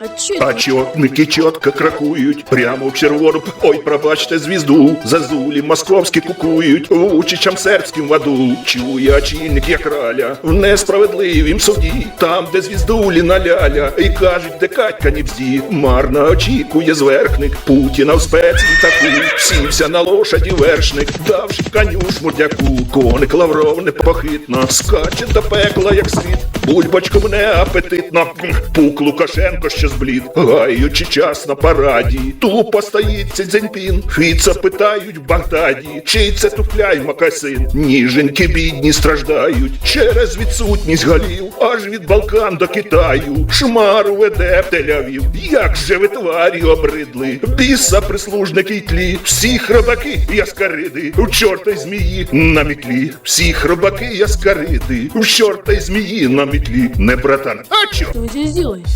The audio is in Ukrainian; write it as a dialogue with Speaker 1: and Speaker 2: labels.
Speaker 1: А
Speaker 2: А чотники чітко кракують, прямо в червону. Ой, пробачте звізду, зазулі московські кукують, учичам сербським в аду. Чує очільник як раля, в несправедливім суді, там, де звіздулі наляля, і кажуть, де Катька нібзі. Марно очікує зверхник, Путіна в спецлітаку, сівся на лошаді вершник, давши коню шмурдяку, коник лавров непохитно, скаче до пекла, як світ. Бульбочко мене апетитно, пук Лукашенко ще зблід, гаючи час на параді. Тупо стоїть Цзіньпін, Фіца питають в Багдаді, чий це туфляй макасин. Ніженьки бідні страждають. Через відсутність голів, аж від Балкан до Китаю. Шмару веде Тель-Авів. Як же ви тварі обридли, біса прислужники й тлі, всі хробаки яскариди, у чорта й змії на мітлі, всі хробаки яскариди, у чорта й змії на мітлі, не братан, а чо?
Speaker 1: Что вы здесь делаете?